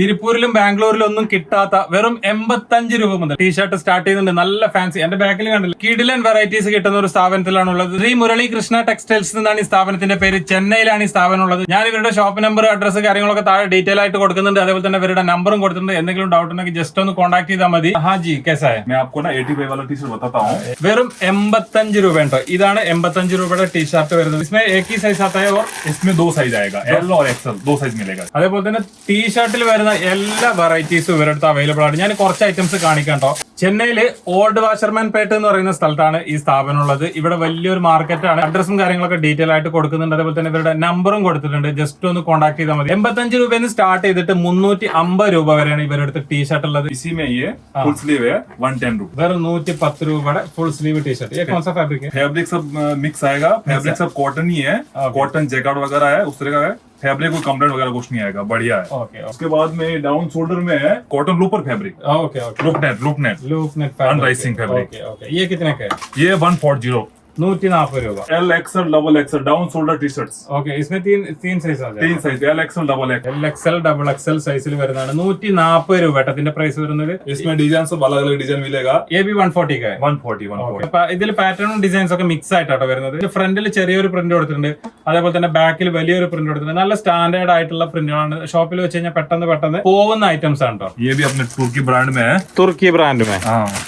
തിരുപ്പൂരിലും ബാംഗ്ലൂരിലും ഒന്നും കിട്ടാത്ത വെറും എൺപത്തഞ്ച് രൂപ മുതൽ ടീഷർട്ട് സ്റ്റാർട്ട് ചെയ്യുന്നുണ്ട് നല്ല ഫാൻസി എന്റെ ബാക്കിൽ കണ്ടില്ല കിഡിലൻ വെറൈറ്റീസ് കിട്ടുന്ന ഒരു സ്ഥാപനത്തിലാണ് ഉള്ളത് ശ്രീ മുരളി കൃഷ്ണ ടെക്സ്റ്റൈൽസ് എന്നാണ് ഈ സ്ഥാപനത്തിന്റെ പേര് ചെന്നൈയിലാണ് ഈ സ്ഥാപനം ഉള്ളത് ഞാൻ ഇവരുടെ ഷോപ്പ് നമ്പർ അഡ്രസ് കാര്യങ്ങളൊക്കെ താഴെ ഡീറ്റെയിൽ ആയിട്ട് കൊടുക്കുന്നുണ്ട് അതേപോലെ തന്നെ ഇവരുടെ നമ്പറും കൊടുത്തിട്ടുണ്ട് എന്തെങ്കിലും ഡൗട്ട് ഉണ്ടെങ്കിൽ ജസ്റ്റ് ഒന്ന് കോൺടാക്ട് ചെയ്താൽ മതി ഹാജി കേസായ मैं आपको ना एटी फाइव वाला टी शर्ट बताता हूँ വെറും എൺപത്തഞ്ച് രൂപ ഉണ്ടോ ഇതാണ് എൺപത്തഞ്ച് രൂപയുടെ ടീഷർട്ട് വരുന്നത് इसमें एक ही साइज आता है और इसमें दो साइज आएगा एल और एक्सएल दो साइज मिलेगा അതേപോലെ തന്നെ ടീഷർട്ടിൽ വരുന്ന എല്ലാ വെറൈറ്റീസും ഇവരുടെ അടുത്ത് അവൈലബിൾ ആണ് ഞാൻ കുറച്ച് ഐറ്റംസ് കാണിക്കാം കേട്ടോ ചെന്നൈയില് ഓൾഡ് വാഷർമാൻ പേട്ട് എന്ന് പറയുന്ന സ്ഥലത്താണ് ഈ സ്ഥാപനം ഉള്ളത് ഇവിടെ വലിയൊരു മാർക്കറ്റാണ് അഡ്രസ്സും കാര്യങ്ങളൊക്കെ ഡീറ്റെയിൽ ആയിട്ട് കൊടുക്കുന്നുണ്ട് അതേപോലെ തന്നെ ഇവരുടെ നമ്പറും കൊടുത്തിട്ടുണ്ട് ജസ്റ്റ് ഒന്ന് കോൺടാക്ട് ചെയ്താൽ മതി എൺപത്തഞ്ച് രൂപയിൽ നിന്ന് സ്റ്റാർട്ട് ചെയ്തിട്ട് മുന്നൂറ്റി അമ്പത് രൂപ വരെയാണ് ഇവരുടെ അടുത്ത് ടീഷർട്ട് ഉള്ളത് इसी में ये फुल स्लीव है वन टेन रुपी വെറും നൂറ്റി പത്ത് രൂപയുടെ ഫുൾ സ്ലീവ് ടീഷർട്ട് ये कौन सा फैब्रिक है फैब्रिक सब मिक्स आएगा फैब्रिक सब कॉटन ही है कॉटन जैकेट वगैरह है उस तरह का है फैब्रिक कोई कंप्लेंट वगैरह कुछ नहीं आएगा बढ़िया है। ओके उसके बाद में डाउन शोल्डर में है cotton looper fabric okay okay loop net loop net loop net fabric ये कितने का है? ये 140 നൂറ്റി നാൽപ്പത് രൂപ L X XL double XL down shoulder T shirts okay इसमें तीन तीन साइज आते तीन size L XL double X L XL double L സൈസിൽ വരുന്നതാണ്. നൂറ്റി നാൽപ്പത് രൂപ കേട്ടതിന്റെ പ്രൈസ് വരുന്നത്. इसमें डिजाइन सब अलग अलग डिजाइन मिलेगा ये भी 140 का है 140 140 അപ്പൊ ഇതിൽ പാറ്റേണും ഡിസൈൻസ് ഒക്കെ മിക്സ് ആയിട്ടാണ് വരുന്നത്. ഫ്രണ്ടിൽ ചെറിയൊരു പ്രിന്റ് കൊടുത്തിട്ടുണ്ട്. അതേപോലെ തന്നെ ബാക്കിൽ വലിയൊരു പ്രിന്റ് കൊടുത്തിട്ടുണ്ട്. നല്ല സ്റ്റാൻഡേർഡ് ആയിട്ടുള്ള പ്രിന്റുകളാണ് ഷോപ്പിൽ വെച്ച് കഴിഞ്ഞാൽ പെട്ടെന്ന് പെട്ടെന്ന് പോകുന്ന ഐറ്റംസ് ആണ് കേട്ടോ ये भी अपने तुर्की ब्रांड में है तुर्की ब्रांड में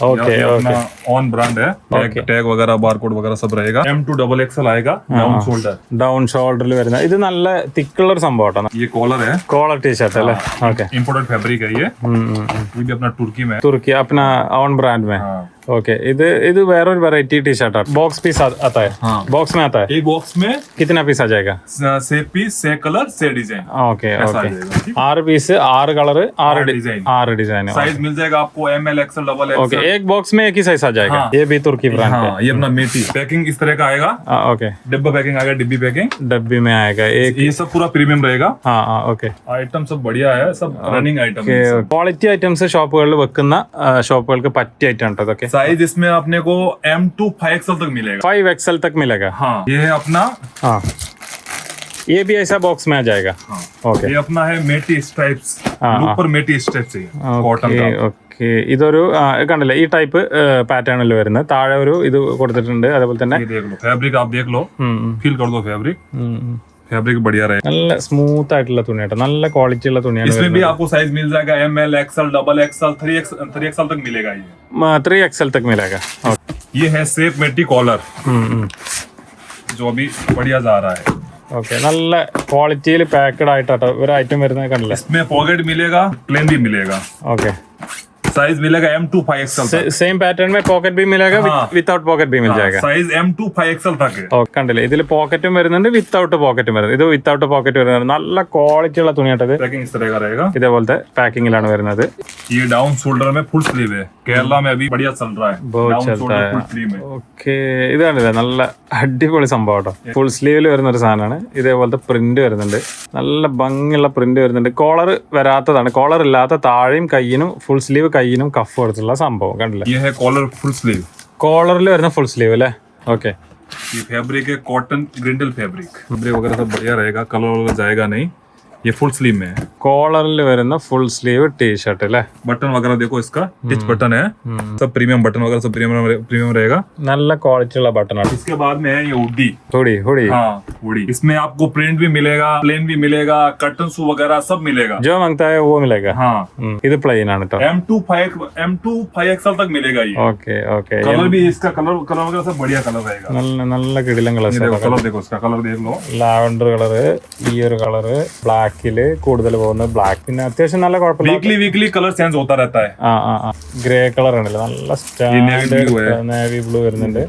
ओके ओके ऑन ब्रांड है टैग वगैरह बारकोड सब रहेगा एम टू डबल एक्सएल आएगा डाउन शोल्डर ഡൗൺ ഷോൾഡറിൽ വരുന്ന ഇത് നല്ല തിക്കുള്ള ഒരു സംഭവം കേട്ടോ ये कॉलर है കോളർ ടീഷർട്ട് അല്ലേ ഓക്കെ इम्पोर्टेड फैब्रिक है ये ये भी अपना तुर्की में है തുർക്കി अपना ഓൺ ബ്രാൻഡ് में हाँ ओके इधर इधर wear variety T shirt box piece आता है हाँ। बॉक्स में आता है एक बॉक्स में कितना पीस आ जाएगा से पीस से कलर से design okay okay or piece or colour or design or design size मिल जाएगा आपको M L XL double XL okay एक बॉक्स में एक ही साइज आ जाएगा हाँ। ये भी तुर्की ब्रांड हाँ, ये अपना मेटी पैकिंग इस तरह का आएगा ओके डिब्बा पैकिंग आएगा डिब्बी पैकिंग डब्बी में आएगा एक ये सब पूरा प्रीमियम रहेगा हाँ हाँ ओके ഐറ്റം സബ് ബടിയ സബ് റണ്ണിങ് ഐറ്റം ക്വാളിറ്റി ഐറ്റംസ് ഷോപ്പുകളിൽ വെക്കുന്ന ഷോപ്പുകൾക്ക് പറ്റിയ ഐറ്റം കേട്ടോ ഇതൊക്കെ साइज इसमें अपने को एम टू फाइव एक्सएल तक मिलेगा फाइव एक्सएल तक मिलेगा हाँ ये है अपना हाँ ये भी ऐसा बॉक्स में आ जाएगा हाँ ओके ये अपना है मेटी स्ट्राइप्स हाँ, ऊपर मेटी स्ट्राइप चाहिए कॉटन ഓക്കെ का ഓക്കെ ഇതൊരു ആ, കണ്ടില്ലേ ഈ ടൈപ്പ് പാറ്റേണിൽ വരുന്നത് താഴെ ഒരു ഇത് കൊടുത്തിട്ടുണ്ട് അതേപോലെ തന്നെ ये देख लो फैब्रिक आप देख लो ഉം, ഉം, फील कर दो फैब्रिक ഉം, ഉം. फैब्रिक बढ़िया रहेगा നല്ല സ്മൂത്ത് ആയിട്ടുള്ള തുണി കേട്ടോ നല്ല ക്വാളിറ്റി ഉള്ള തുണിയാണ് इसमें भी आपको साइज मिल जाएगा M L XL double XL three X three XL तक मिलेगा ये ത്രീ എക്സൽ तक मिलेगा ओके ये है सेफ मेटी कॉलर ഉം, ഉം. जो अभी बढ़िया जा रहा है ഓക്കെ നല്ല ക്വാളിറ്റിയിൽ പാക്കഡ് ആയിട്ടോ ഒരു ഐറ്റം വരുന്നത് കണ്ടില്ലേ इसमें पॉकेट मिलेगा प्लेन भी मिलेगा ഓക്കെ साइज मिलेगा M to five XL same pattern में पॉकेट भी मिलेगा हाँ। വിത്തൗട്ട് പോക്കറ്റ് भी मिल जाएगा size M to five XL तक है ഓ കണ്ടില്ലേ ഇതിൽ പോക്കറ്റും വരുന്നുണ്ട് വിത്തൗട്ട് പോക്കറ്റും വരുന്നത് ഇത് വിത്തൗട്ട് പോക്കറ്റ് വരുന്നത് നല്ല ക്വാളിറ്റി ഉള്ള തുണിയാട്ടത് पैकिंग इस तरह का रहेगा ഇതേപോലത്തെ പാക്കിങ്ങിലാണ് വരുന്നത് ये डाउन शोल्डर में फुल स्लीव है केरला में अभी बढ़िया चल रहा है बहुत डाउन चलता शोल्डर है। फुल स्लीव में ഓക്കെ ഇത് കണ്ടില്ലേ നല്ല അടിപൊളി സംഭവം കേട്ടോ ഫുൾ സ്ലീവിൽ വരുന്ന ഒരു സാധനമാണ് ഇതേപോലത്തെ പ്രിന്റ് വരുന്നുണ്ട് നല്ല ഭംഗിയുള്ള പ്രിന്റ് വരുന്നുണ്ട് കോളർ വരാത്തതാണ് കോളർ ഇല്ലാത്ത താഴെയും കയ്യിനും ഫുൾ സ്ലീവ് കയ്യിനും കഫ് കൊടുത്തുള്ള സംഭവം കണ്ടില്ലേ ये है कॉलर फुल स्लीव കോളറിൽ വരുന്ന ഫുൾ സ്ലീവ് അല്ലേ ഓക്കെ ये फैब्रिक है कॉटन ग्रिंडल फैब्रिक फैब्रिक वगैरह सब बढ़िया रहेगा कलर वगैरह जाएगा नहीं ये फुल स्लीव में है കോളറിൽ വരുന്ന ഫുൾ സ്ലീവ് ടീ ഷർട്ട് അല്ലേ बटन वगैरह देखो इसका टिच बटन है सब प्रीमियम बटन वगैरह सब प्रीमियम प्रीमियम रहेगा നല്ല ക്വാളിറ്റി ഉള്ള ബട്ടണാണ് इसके बाद में है ये हुडी ഹുടി ഹുടി हाँ हुडी इसमें आपको प्रिंट भी मिलेगा प्लेन भी मिलेगा कटन शू वगैरह सब मिलेगा ജോ മങ്തായ ഓ മിലേഗ हाँ ഉം, ഇത് പ്ലെയിൻ ആണ് കേട്ടോ M to five M to five XL तक मिलेगा ये ഓക്കെ ഓക്കെ कलर भी इसका कलर कलर वगैरह सब बढ़िया कलर रहेगा നല്ല നല്ല കിടിലം ये കളേഴ്സ് देखो कलर देखो इसका कलर देख लो ലാവൻഡർ കളറ് ഈ ഒരു കളറ് ബ്ലാക്കില് കൂടുതൽ പോകുന്നത് ബ്ലാക്ക് പിന്നെ അത്യാവശ്യം നല്ല കുഴപ്പമില്ല वीकली वीकली कलर चेंज होता रहता है ആ ആ ആ ഗ്രേ കളർ ഉണ്ടല്ലോ നല്ല blue സ്റ്റാൻഡേർഡ് നേവി ബ്ലൂ വരുന്നുണ്ട്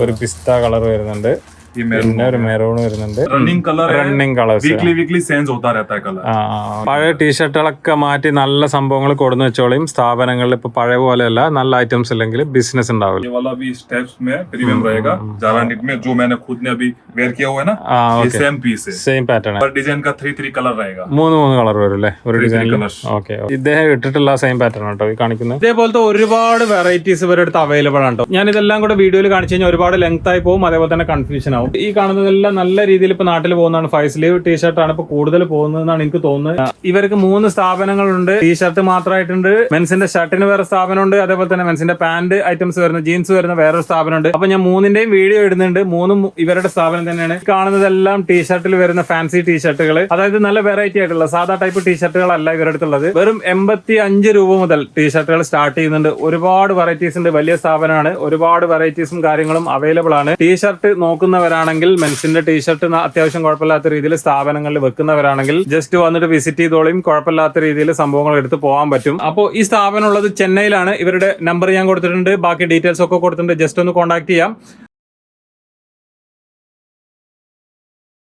ഒരു പിസ്ത കളർ വരുന്നുണ്ട് ये मेरे പിന്നെ ഒരു മെറൂൺ വരുന്നുണ്ട് रनिंग कलर है running colours weekly weekly change होता रहता है कलर ആ ആ. പഴയ ടീഷർട്ടുകളൊക്കെ മാറ്റി നല്ല സംഭവങ്ങൾ കൊടുന്നു വെച്ചോളിയും സ്ഥാപനങ്ങളിൽ ഇപ്പൊ പഴയ പോലെയല്ല നല്ല ഐറ്റംസ് ഇല്ലെങ്കിൽ ബിസിനസ് ഉണ്ടാവില്ല ये वाला भी स्टेप्स में प्रीमियम रहेगा जारा निट में जो मैंने खुद ने अभी वेयर किया हुआ है ना ആ ये ഓക്കെ सेम पीस है സെയിം പാറ്റേൺ पर डिजाइन का थ्री थ्री कलर रहेगा മൂന്ന് മൂന്ന് കളർ വരും അല്ലേ ഒരു Three, three ഡിസൈനിൽ colours. ഓക്കെ ഇദ്ദേഹം ഇട്ടിട്ടുള്ള സെയിം പാറ്റേൺ കേട്ടോ ഈ കാണിക്കുന്നത് ഇതേപോലത്തെ ഒരുപാട് വെറൈറ്റീസ് ഇവരുടെ അടുത്ത് അവൈലബിൾ ആണ് കേട്ടോ ഞാൻ ഇതെല്ലാം കൂടെ വീഡിയോയിൽ കാണിച്ചു കഴിഞ്ഞാൽ ഒരുപാട് ലെങ്ത് ആയി പോകും അതേപോലെ തന്നെ കൺഫ്യൂഷൻ ആവും ആവും ഈ കാണുന്നതെല്ലാം നല്ല രീതിയിൽ ഇപ്പൊ നാട്ടിൽ പോകുന്നതാണ്. ഫൈവ് സ്ലീവ് ടീഷർട്ടാണ് ഇപ്പൊ കൂടുതൽ പോകുന്നതെന്നാണ് എനിക്ക് തോന്നുന്നത്. ഇവർക്ക് മൂന്ന് സ്ഥാപനങ്ങളുണ്ട്. ടീഷർട്ട് മാത്രമായിട്ടുണ്ട്. മെൻസിന്റെ ഷർട്ടിന് വേറെ സ്ഥാപനമുണ്ട്. അതേപോലെ തന്നെ മെൻസിന്റെ പാന്റ് ഐറ്റംസ് വരുന്ന ജീൻസ് വരുന്ന വേറൊരു സ്ഥാപനമുണ്ട്. അപ്പൊ ഞാൻ മൂന്നിന്റെയും വീഡിയോ ഇടുന്നുണ്ട്. മൂന്നും ഇവരുടെ സ്ഥാപനം തന്നെയാണ്. കാണുന്നതെല്ലാം ടീഷർട്ടിൽ വരുന്ന ഫാൻസി ടീഷർട്ടുകൾ അതായത് നല്ല വെറൈറ്റി ആയിട്ടുള്ള സാധാ ടൈപ്പ് ടീഷർട്ടുകളല്ല ഇവരുടെ അടുത്തുള്ളത്. വെറും എൺപത്തി അഞ്ച് രൂപ മുതൽ ടീഷർട്ടുകൾ സ്റ്റാർട്ട് ചെയ്യുന്നുണ്ട്. ഒരുപാട് വെറൈറ്റീസ് ഉണ്ട്. വലിയ സ്ഥാപനമാണ്. ഒരുപാട് വെറൈറ്റീസും കാര്യങ്ങളും അവൈലബിൾ ആണ്. ടീഷർട്ട് നോക്കുന്നവരാണെങ്കിൽ മെൻസിന്റെ ടീഷർട്ട് അത്യാവശ്യം കുഴപ്പമില്ലാത്ത രീതിയിൽ സ്ഥാപനങ്ങളിൽ വെക്കുന്നവരാണെങ്കിൽ ജസ്റ്റ് വന്നിട്ട് വിസിറ്റ് ചെയ്തോളിയും കുഴപ്പമില്ലാത്ത രീതിയിൽ സംഭവങ്ങൾ എടുത്ത് പോകാൻ പറ്റും. അപ്പോൾ ഈ സ്ഥാപനം ഉള്ളത് ചെന്നൈയിലാണ്. ഇവരുടെ നമ്പർ ഞാൻ കൊടുത്തിട്ടുണ്ട്. ബാക്കി ഡീറ്റെയിൽസ് ഒക്കെ കൊടുത്തിട്ടുണ്ട്. ജസ്റ്റ് ഒന്ന് കോൺടാക്ട് ചെയ്യാം.